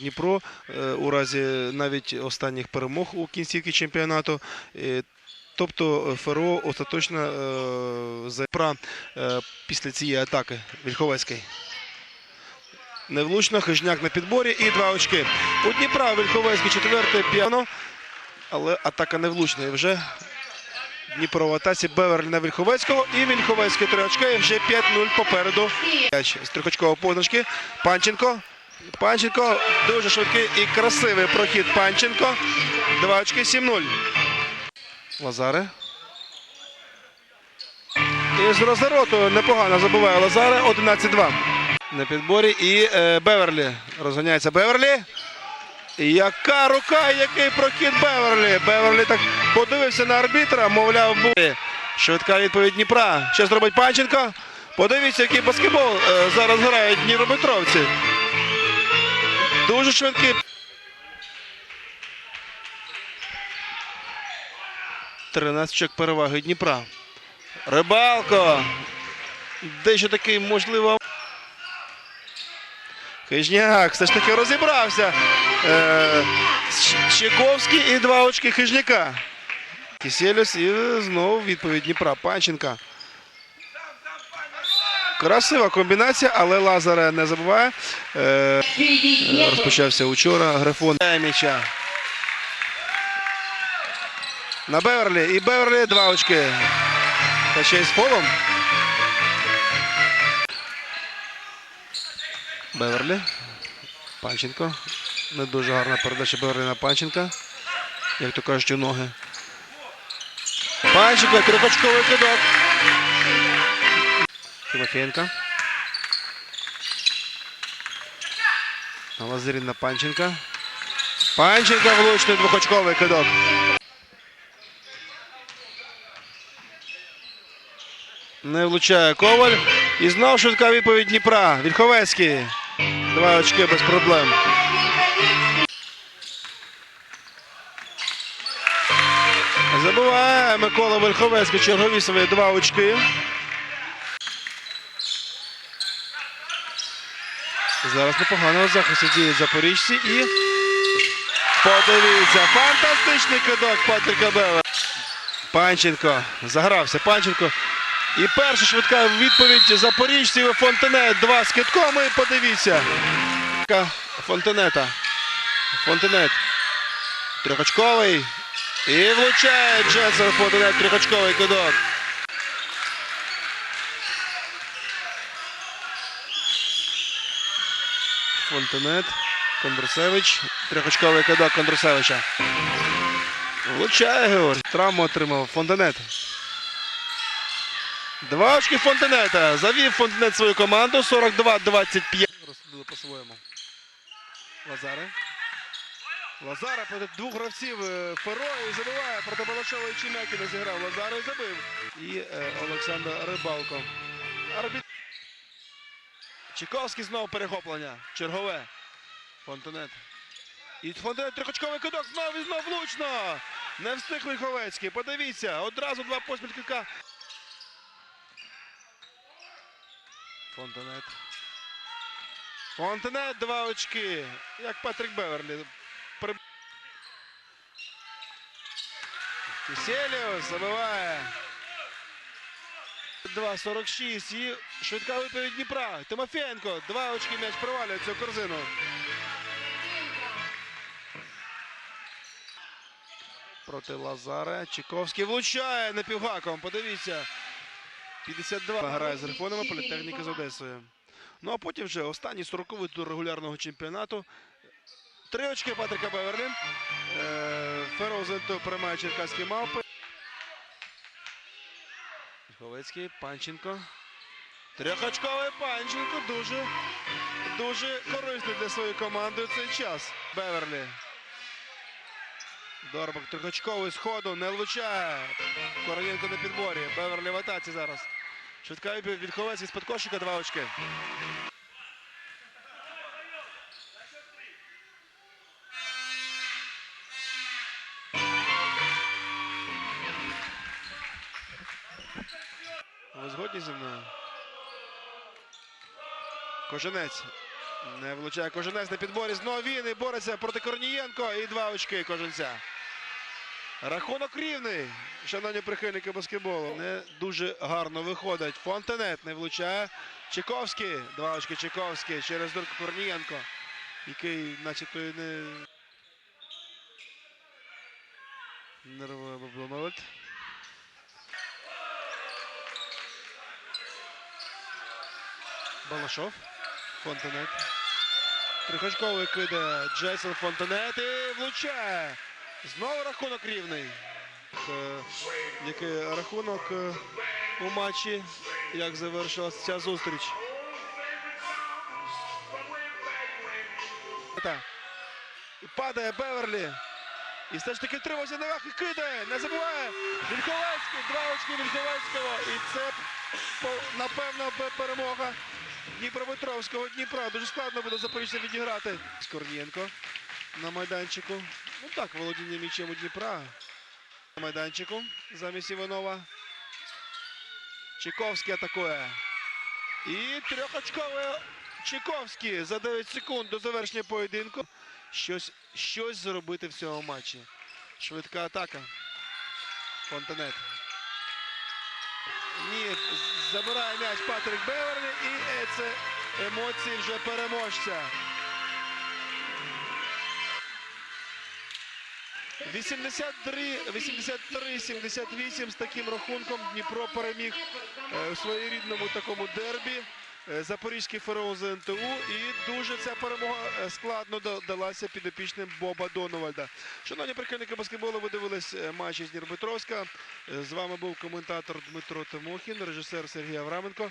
Дніпро е, у разі навіть останніх перемог у кінцівці чемпіонату. Е, Тобто ФРО остаточно е, за Дніпра е, після цієї атаки Вільховецької. Невлучно, Хижняк на підборі і два очки. У Дніпра Вільховецький четверте п'яно, але атака невлучна. І вже Дніпро в атаці Беверлі на Вільховецького і Вільховецький три очка і вже 5-0 попереду. З трьохочкової позначки. Панченко. Панченко дуже швидкий і красивий прохід Панченко. Два очки 7-0. Лазаре. І з розвороту непогано забуває Лазаре 11-2. На підборі і е, Беверлі. Розганяється Беверлі. Яка рука, який прохід Беверлі. Беверлі так подивився на арбітра, мовляв, буде. Швидка відповідь Дніпра. Що зробить Панченко? Подивіться, який баскетбол е, зараз грають Дніпропетровці. Дуже швидкий. 13 очок переваги Дніпра. Рибалко. Дещо такий, можливо. Хижняк все ж таки розібрався. Е, Чайковський і два очки Хижняка. Киселюс і знову відповідь Дніпра. Панченка. Красива комбінація, але Лазаре не забуває. Е, розпочався учора. Грифон м'яча. На Беверлі. І Беверлі два очки. Та ще й з фолом. Беверлі. Панченко. Не дуже гарна передача Беверлі на Панченка. Як то кажуть, у ноги. Панченко, трьохочковий кидок. Тимофієнко. Лазарін на Панченка. Панченко влучний двохочковий кидок. Не влучає Коваль. І знову швидка відповідь Дніпра. Вільховецький. Два очки без проблем. Забуває Микола Вільховецький чергові свої два очки. Зараз непогано у захисті діють запоріжці і подивіться, фантастичний кидок Патріка Бева. Панченко загрався. Панченко. І перша швидка відповідь запоріжців Фонтенет. Два з китком. І подивіться. Фонтенета. Фонтенет. Трьохочковий. І влучає Джесер Фонтенет. Трьохочковий кидок. Фонтенет. Кондрусевич. Трьохочковий кидок Кондрусевича. Влучає Георгій. Травму отримав Фонтенет. Два очки Фонтенета. Завів Фонтенет свою команду. 42-25. Розсудили по-своєму. Лазаре. Лазара проти двох гравців е, Феро і забиває проти Балашова і Чимяки зіграв. Лазара забив. І е, Олександр Рибалко. Арбіт... Чайковський знову перехоплення. Чергове. Фонтенет. І Фонтенет трьохочковий кидок. Знову і знову влучно. Не встиг Вільховецький. Подивіться. Одразу два поспіль кілька. Фонтенет. Фонтенет два очки. Як Патрік Беверлі. При... Киселіус забиває. 2.46 і швидка відповідь Дніпра. Тимофєнко. Два очки м'яч провалюється в корзину. Проти Лазаре. Чайковський влучає напівгаком. Подивіться. 52 грає з Грифонами політехніка з Одесою. Ну а потім вже останній 40-й тур регулярного чемпіонату. Три очки Патрика Беверлі. Е, приймає черкаські мавпи. Ховецький, Панченко. Трьохочковий Панченко. Дуже, дуже корисний для своєї команди цей час. Беверлі. Дорбак трьохочковий з ходу не влучає. Короненко на підборі. Беверлі в атаці зараз. Швидка від Ховецький з-під кошика два очки. Ви згодні зі мною? Коженець. Не влучає Коженець на підборі. Знову він і бореться проти Корнієнко. І два очки Коженця. Рахунок рівний. Шановні прихильники баскетболу. Не дуже гарно виходить. Фонтанет не влучає. Чайковський. Два очки Чайковський через дурку Корнієнко. Який, начебто, і не. Нервує Баблоновальд. Балашов. Фонтанет. Приходьковий кидає Джейсон Фонтанет і влучає. Знову рахунок рівний. Е, Який рахунок е, у матчі, як завершилася ця зустріч. І Падає Беверлі. І все ж таки втримався на верх і кидає. Не забуває. Вільховецький. Два очки Вільховецького. І це напевно перемога Дніпропетровського Дніпра. Дуже складно буде Запоріжжя відіграти. Скорнієнко на майданчику. Ну так, володіння м'ячем у Дніпра. На майданчику замість Іванова. Чайковський атакує. І трьохочковий Чайковський за 9 секунд до завершення поєдинку. Щось, щось зробити в цьому матчі. Швидка атака. Фонтанет. Ні, забирає м'яч Патрик Беверлі і е, це емоції вже переможця. 83-78 з таким рахунком Дніпро переміг е, у своєрідному такому дербі. Е, Запорізький фараон з НТУ. І дуже ця перемога е, складно да- далася підопічним Боба Донувальда. Шановні прихильники баскетболу, ви дивились е, матч із Дніпропетровська. З вами був коментатор Дмитро Тимохін, режисер Сергій Авраменко.